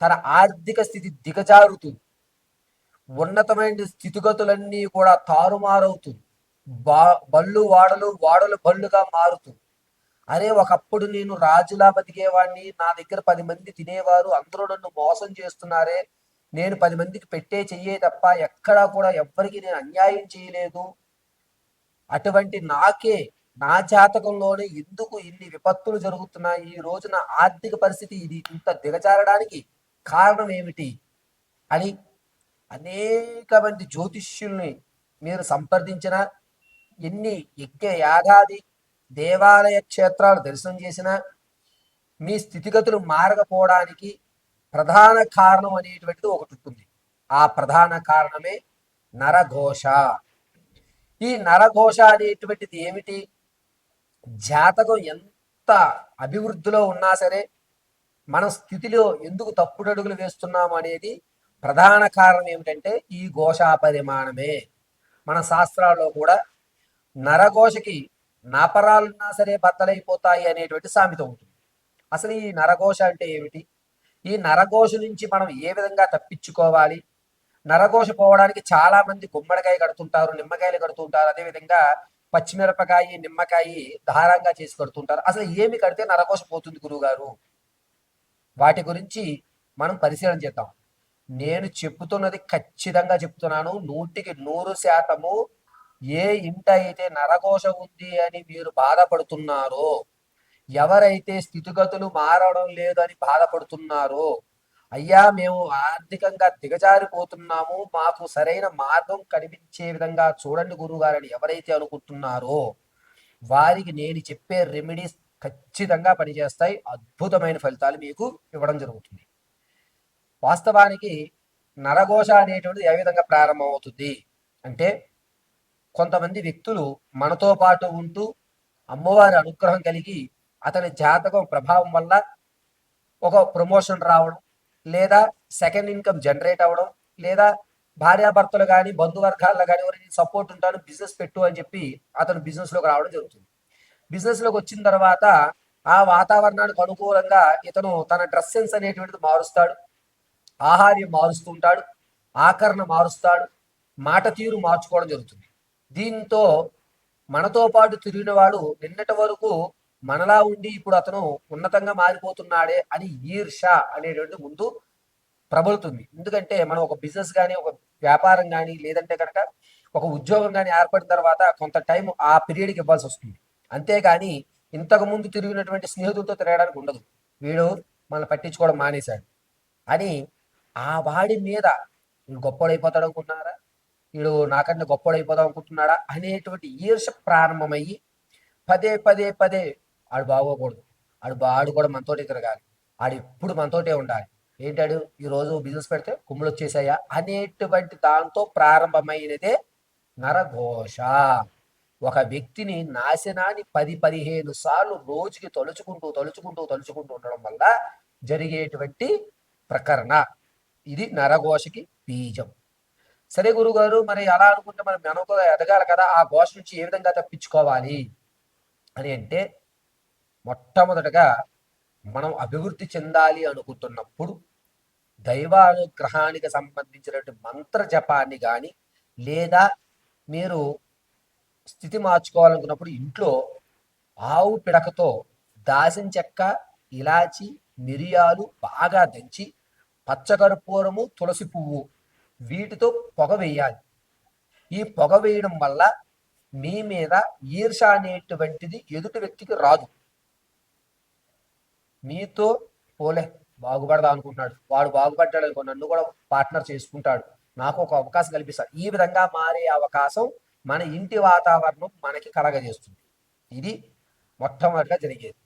తన ఆర్థిక స్థితి దిగజారుతుంది. ఉన్నతమైన స్థితిగతులన్నీ కూడా తారుమారవుతుంది. బా బళ్ళు వాడలు వాడలు బళ్ళుగా మారుతుంది. అరే ఒకప్పుడు నేను రాజులా బతికేవాడిని నా దగ్గర పది మంది తినేవారు అందరూ నన్ను మోసం చేస్తున్నారే నేను పది మందికి పెట్టే చెయ్యే తప్ప ఎక్కడా కూడా ఎవ్వరికి నేను అన్యాయం చేయలేదు. అటువంటి నాకే నా జాతకంలోనే ఎందుకు ఇన్ని విపత్తులు జరుగుతున్నాయి? ఈ రోజున ఆర్థిక పరిస్థితి ఇది ఇంత దిగజారడానికి కారణం ఏమిటి అని అనేక మంది జ్యోతిష్యుల్ని మీరు సంప్రదించిన ఎన్ని యజ్ఞ యాగాది దేవాలయ క్షేత్రాలు దర్శనం చేసినా మీ స్థితిగతులు మారకపోవడానికి ప్రధాన కారణం అనేటువంటిది ఒకటి ఉంటుంది. ఆ ప్రధాన కారణమే నరఘోష. ఈ నరఘోష అనేటువంటిది ఏమిటి? జాతకం ఎంత అభివృద్ధిలో ఉన్నా సరే మన స్థితిలో ఎందుకు తప్పుడు అడుగులు వేస్తున్నాం అనేది ప్రధాన కారణం ఏమిటంటే ఈ ఘోషా పరిమాణమే మన శాస్త్రాల్లో కూడా నరఘోషకి నాపరాలున్నా సరే బద్దలైపోతాయి అనేటువంటి సామెత ఉంటుంది. అసలు ఈ నరఘోష అంటే ఏమిటి? ఈ నరఘోష నుంచి మనం ఏ విధంగా తప్పించుకోవాలి? నరఘోష పోవడానికి చాలా మంది గుమ్మడికాయ కడుతుంటారు నిమ్మకాయలు కడుతుంటారు అదేవిధంగా పచ్చిమిరపకాయ నిమ్మకాయ దారంగా చేసి కడుతుంటారు. అసలు ఏమి కడితే నరఘోష పోతుంది గురువుగారు? వాటి గురించి మనం పరిశీలన చేద్దాం. నేను చెప్తున్నది ఖచ్చితంగా చెప్తున్నాను నూటికి నూరు శాతము ఏ ఇంట అయితే నరఘోష ఉంది అని మీరు బాధపడుతున్నారో ఎవరైతే స్థితిగతులు మారడం లేదు అని బాధపడుతున్నారో అయ్యా మేము ఆర్థికంగా దిగజారిపోతున్నాము. మాకు సరైన మార్గం కనిపించే విధంగా చూడండి గురువుగారని ఎవరైతే అనుకుంటున్నారో వారికి నేను చెప్పే రెమెడీస్ ఖచ్చితంగా పనిచేస్తాయి. అద్భుతమైన ఫలితాలు మీకు ఇవ్వడం జరుగుతుంది. వాస్తవానికి నరఘోష అనేటువంటిది ఏ విధంగా ప్రారంభమవుతుంది? అంటే కొంతమంది వ్యక్తులు మనతో పాటు ఉంటూ అమ్మవారి అనుగ్రహం కలిగి అతని జాతకం ప్రభావం వల్ల ఒక ప్రమోషన్ రావడం లేదా సెకండ్ ఇన్కమ్ జనరేట్ అవ్వడం లేదా భార్యాభర్తలు కానీ బంధువర్గాల్లో కానీ సపోర్ట్ ఉంటాను బిజినెస్ పెట్టు అని చెప్పి అతను బిజినెస్లోకి రావడం జరుగుతుంది. బిజినెస్లోకి వచ్చిన తర్వాత ఆ వాతావరణానికి అనుకూలంగా ఇతను తన డ్రెస్ సెన్స్ అనేటువంటిది మారుస్తాడు. ఆహార్యం మారుస్తుంటాడు. ఆకరణ మారుస్తాడు. మాట తీరు మార్చుకోవడం జరుగుతుంది. దీంతో మనతో పాటు తిరిగిన వాడు నిన్నటి వరకు మనలా ఉండి ఇప్పుడు అతను ఉన్నతంగా మారిపోతున్నాడే అని ఈర్ష అనేటువంటి ముందు ప్రబలుతుంది. ఎందుకంటే మనం ఒక బిజినెస్ కానీ ఒక వ్యాపారం కానీ లేదంటే కనుక ఒక ఉద్యోగం కానీ ఏర్పడిన తర్వాత కొంత టైం ఆ పీరియడ్కి ఇవ్వాల్సి వస్తుంది. అంతేకాని ఇంతకు ముందు తిరిగినటువంటి స్నేహితులతో తిరగడానికి ఉండదు. వీడు మనల్ని పట్టించుకోవడం మానేశాడు. అని ఆ వాడి మీద వీడు గొప్పడైపోతాడు అనుకుంటున్నారా? వీడు నాకంటే గొప్పడైపోదాం అనుకుంటున్నాడా? అనేటువంటి ఈర్ష ప్రారంభమయ్యి పదే పదే పదే ఆడు బాగోకూడదు. ఆడు ఆడు కూడా మనతోటే తిరగాలి. ఆడు ఎప్పుడు మనతోటే ఉండాలి. ఏంటాడు? ఈ రోజు బిజినెస్ పెడితే కుమ్ములు వచ్చేసాయా? అనేటువంటి దాంతో ప్రారంభమైనదే నరఘోష. ఒక వ్యక్తిని నాశనాన్ని పది పదిహేను సార్లు రోజుకి తలుచుకుంటూ తలుచుకుంటూ తలుచుకుంటూ ఉండడం వల్ల జరిగేటువంటి ప్రకరణ. ఇది నరఘోషకి బీజం. సరే గురుగారు మరి అలా అనుకుంటే మనం మనకు ఎదగాలి కదా ఆ ఘోష నుంచి ఏ విధంగా తప్పించుకోవాలి అని అంటే మొట్టమొదటగా మనం అభివృద్ధి చెందాలి అనుకుంటున్నప్పుడు దైవానుగ్రహానికి సంబంధించినటువంటి మంత్ర జపాన్ని కానీ లేదా మీరు స్థితి మార్చుకోవాలనుకున్నప్పుడు ఇంట్లో ఆవు పిడకతో దాసిన చెక్క ఇలాచి మిరియాలు బాగా దంచి పచ్చకర్పూరము తులసి పువ్వు వీటితో పొగ వేయాలి. ఈ పొగ వేయడం వల్ల మీ మీద ఈర్ష అనేటువంటిది ఎదుటి వ్యక్తికి రాదు. మీతో పోలే బాగుపడదా అనుకుంటున్నాడు. వాడు బాగుపడ్డాడు అనుకో నన్ను కూడా పార్ట్నర్ చేసుకుంటాడు. నాకు ఒక అవకాశం కల్పిస్తాడు ఈ విధంగా మారే అవకాశం మన ఇంటి వాతావరణం మనకి కలగజేస్తుంది. ఇది మొట్టమొదటిగా జరిగేది.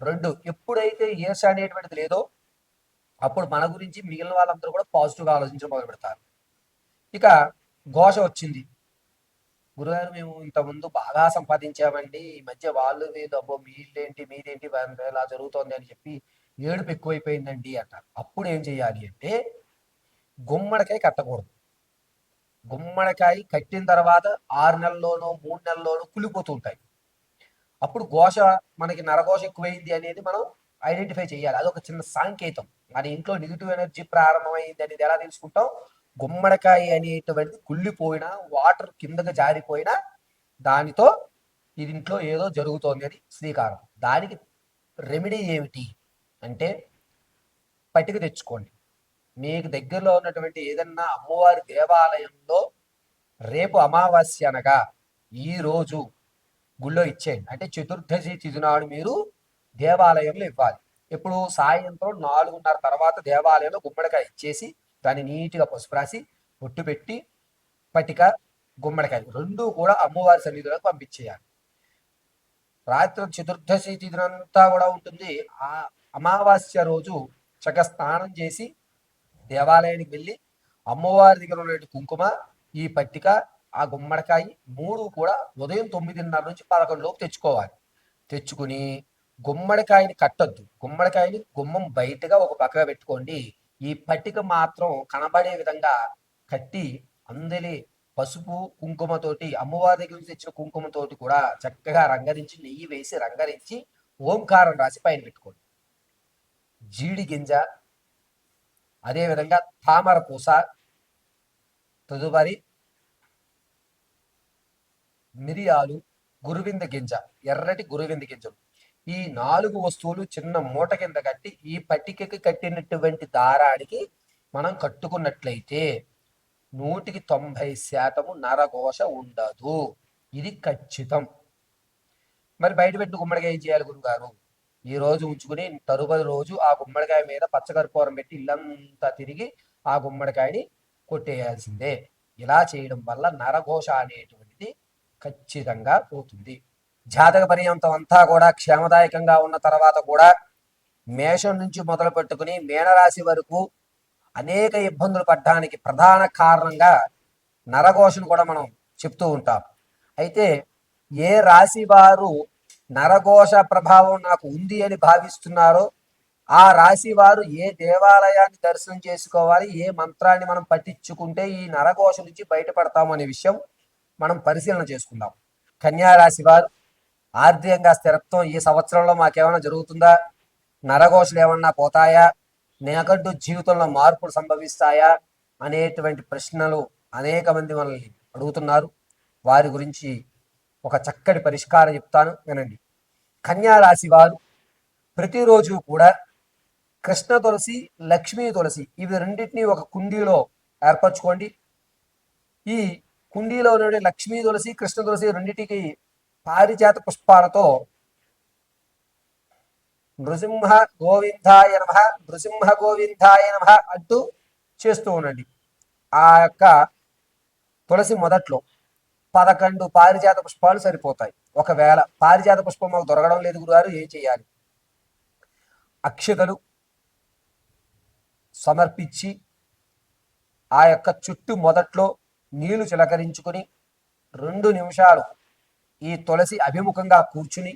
రెండు ఎప్పుడైతే ఈర్ష అనేటువంటిది లేదో అప్పుడు మన గురించి మిగిలిన వాళ్ళందరూ కూడా పాజిటివ్గా ఆలోచించడం మొదలు పెడతారు. ఇక ఘోష వచ్చింది. గురుగారు మేము ఇంతకుముందు బాగా సంపాదించామండి. ఈ మధ్య వాళ్ళు మీద అబ్బో మీళ్ళేంటి మీదేంటి ఇలా జరుగుతోంది అని చెప్పి ఏడుపు ఎక్కువైపోయిందండి అంటారు. అప్పుడు ఏం చేయాలి అంటే గుమ్మడికాయ కట్టకూడదు. గుమ్మడికాయ కట్టిన తర్వాత ఆరు నెలల్లోనో మూడు నెలల్లోనో కులిపోతూ ఉంటాయి అప్పుడు ఘోష మనకి నరఘోష ఎక్కువైంది అనేది మనం ఐడెంటిఫై చేయాలి. అదొక చిన్న సాంకేతం. మన ఇంట్లో నెగిటివ్ ఎనర్జీ ప్రారంభమైంది అనేది ఎలా తెలుసుకుంటాం? గుమ్మడికాయ అనేటువంటిది కుళ్ళిపోయినా వాటర్ కిందకి జారిపోయినా దానితో ఇది ఇంట్లో ఏదో జరుగుతోంది అని శ్రీకారం. దానికి రెమెడీ ఏమిటి? అంటే పట్టిక తెచ్చుకోండి. మీకు దగ్గరలో ఉన్నటువంటి ఏదన్నా అమ్మవారి దేవాలయంలో రేపు అమావాస్య అనగా ఈ రోజు గుళ్ళో ఇచ్చేయండి. అంటే చతుర్దశి తిథినాడు మీరు దేవాలయంలో ఇవ్వాలి. ఇప్పుడు సాయంత్రం నాలుగున్నర తర్వాత దేవాలయంలో గుమ్మడికాయ ఇచ్చేసి దాన్ని నీట్గా పసుపు రాసి బొట్టు పెట్టి పట్టిక గుమ్మడికాయ రెండు కూడా అమ్మవారి సన్నిధిలోకి పంపించేయాలి. రాత్రి చతుర్దశి తిథినంతా కూడా ఉంటుంది. ఆ అమావాస్య రోజు చక్కగా స్నానం చేసి దేవాలయానికి వెళ్ళి అమ్మవారి దగ్గర ఉన్న కుంకుమ ఈ పట్టిక ఆ గుమ్మడికాయ మూడు కూడా ఉదయం తొమ్మిదిన్నర నుంచి పదకొండులోపు తెచ్చుకోవాలి. తెచ్చుకుని గుమ్మడికాయని కట్టొద్దు. గుమ్మడికాయని గుమ్మం బయటగా ఒక పక్కగా పెట్టుకోండి. ఈ పట్టిక మాత్రం కనబడే విధంగా కట్టి అందరి పసుపు కుంకుమతోటి అమ్మవారి దగ్గర నుంచి తెచ్చిన కుంకుమతోటి కూడా చక్కగా రంగరించి నెయ్యి వేసి రంగరించి ఓంకారం రాసి పైన పెట్టుకోండి. జీడి గింజ అదేవిధంగా తామర పూస తదుపరి మిరియాలు గురువింద గింజ ఎర్రటి గురువింద గింజలు ఈ నాలుగు వస్తువులు చిన్న మూట కింద కట్టి ఈ పట్టికకి కట్టినటువంటి దారానికి మనం కట్టుకున్నట్లయితే నూటికి తొంభై శాతము నరఘోష ఉండదు. ఇది ఖచ్చితం. మరి బయట పెట్టి గుమ్మడికాయ చేయాలి గురుగారు ఈ రోజు ఉంచుకుని తరువాతి రోజు ఆ గుమ్మడికాయ మీద పచ్చకర్పూరం పెట్టి ఇల్లంతా తిరిగి ఆ గుమ్మడికాయని కొట్టేయాల్సిందే. ఇలా చేయడం వల్ల నరఘోష అనేటువంటిది ఖచ్చితంగా పోతుంది. జాతక పర్యంతం అంతా కూడా క్షేమదాయకంగా ఉన్న తర్వాత కూడా మేషం నుంచి మొదలు పెట్టుకుని మేనరాశి వరకు అనేక ఇబ్బందులు పడడానికి ప్రధాన కారణంగా నరఘోషను కూడా మనం చెప్తూ ఉంటాం. అయితే ఏ రాశి వారు నరఘోష ప్రభావం నాకు ఉంది అని భావిస్తున్నారో ఆ రాశి వారు ఏ దేవాలయాన్ని దర్శనం చేసుకోవాలి ఏ మంత్రాన్ని మనం పఠించుకుంటే ఈ నరఘోష నుంచి బయటపడతాము అనే విషయం మనం పరిశీలన చేసుకుందాం. కన్యా రాశి వారు ఆర్థికంగా స్థిరత్వం ఈ సంవత్సరంలో మాకేమైనా జరుగుతుందా? నరఘోషలు ఏమన్నా పోతాయా? నేకంటూ జీవితంలో మార్పులు సంభవిస్తాయా? అనేటువంటి ప్రశ్నలు అనేక మంది మనల్ని అడుగుతున్నారు. వారి గురించి ఒక చక్కటి పరిష్కారం చెప్తాను వినండి. కన్యా రాశి వారు ప్రతిరోజు కూడా కృష్ణ తులసి లక్ష్మీ తులసి ఇవి రెండింటినీ ఒక కుండీలో ఏర్పరచుకోండి. ఈ కుండీలో ఉండే లక్ష్మీ తులసి కృష్ణ తులసి రెండింటికి పారిజాత పుష్పాలతో నృసింహ గోవిందాయ నమ నృసింహ గోవిందాయ నమ అంటూ చేస్తూ ఉండండి. ఆ యొక్క తులసి మొదట్లో పదకొండు పారిజాత పుష్పాలు సరిపోతాయి. ఒకవేళ పారిజాత పుష్పం మాకు దొరకడం లేదు గురుగారు ఏం చేయాలి? అక్షతలు సమర్పించి ఆ యొక్క చుట్టూ మొదట్లో నీళ్ళు చిలకరించుకుని రెండు నిమిషాలు ఈ తులసి అభిముఖంగా కూర్చుని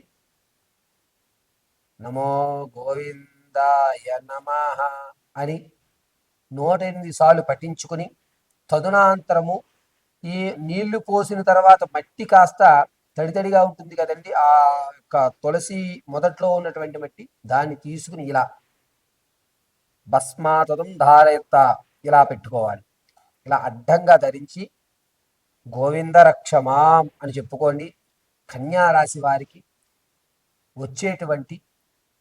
నమో గోవిందాయ నమ అని నూట ఎనిమిది సార్లు పఠించుకుని తదునాంతరము ఈ నీళ్ళు పోసిన తర్వాత మట్టి కాస్త తడితడిగా ఉంటుంది కదండి. ఆ యొక్క తులసి మొదట్లో ఉన్నటువంటి మట్టి దాన్ని తీసుకుని ఇలా భస్మాతదం ధారయత్త ఇలా పెట్టుకోవాలి. ఇలా అడ్డంగా ధరించి గోవింద రక్షమాం అని చెప్పుకోండి. కన్యా రాశి వారికి వచ్చేటువంటి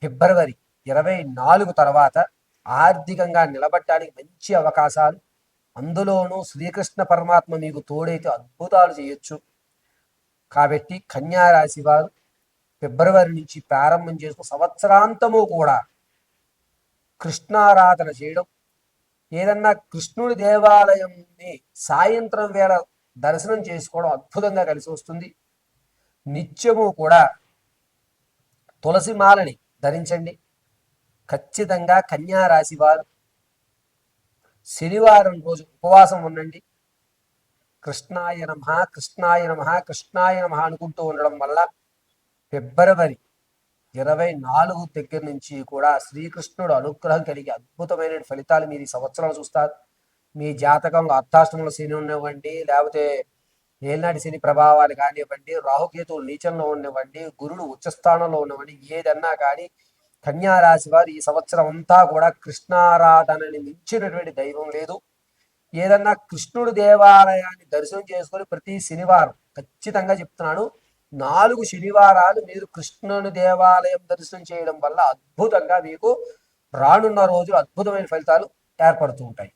ఫిబ్రవరి ఇరవై నాలుగు తర్వాత ఆర్థికంగా నిలబడటానికి మంచి అవకాశాలు అందులోనూ శ్రీకృష్ణ పరమాత్మ మీకు తోడైతే అద్భుతాలు చేయొచ్చు. కాబట్టి కన్యారాశి వారు ఫిబ్రవరి నుంచి ప్రారంభం చేసుకుని సంవత్సరాంతము కూడా కృష్ణారాధన చేయడం ఏదన్నా కృష్ణుడి దేవాలయంని సాయంత్రం వేళ దర్శనం చేసుకోవడం అద్భుతంగా కలిసి వస్తుంది. నిత్యము కూడా తులసి మాలని ధరించండి. ఖచ్చితంగా కన్యారాశి వారు శనివారం రోజు ఉపవాసం ఉండండి. కృష్ణాయ నమ కృష్ణాయ నమ కృష్ణాయ నమ అనుకుంటూ ఉండడం వల్ల ఫిబ్రవరి ఇరవై నాలుగు దగ్గర నుంచి కూడా శ్రీకృష్ణుడు అనుగ్రహం కలిగి అద్భుతమైన ఫలితాలు మీరు ఈ సంవత్సరం చూస్తారు. మీ జాతకంలో అర్థాష్టమంలో శని ఉండనివ్వండి లేకపోతే ఏలినాటి శని ప్రభావాలు కానివ్వండి రాహుకేతువులు నీచంలో ఉండనివ్వండి గురుడు ఉచ్చస్థానంలో ఉండవండి ఏదన్నా కానీ కన్యారాశి వారు ఈ సంవత్సరం అంతా కూడా కృష్ణారాధనని మించినటువంటి దైవం లేదు. ఏదన్నా కృష్ణుడు దేవాలయాన్ని దర్శనం చేసుకొని ప్రతి శనివారం ఖచ్చితంగా చెప్తున్నాను నాలుగు శనివారాలు మీరు కృష్ణుని దేవాలయం దర్శనం చేయడం వల్ల అద్భుతంగా మీకు రానున్న రోజులు అద్భుతమైన ఫలితాలు ఏర్పడుతూ ఉంటాయి.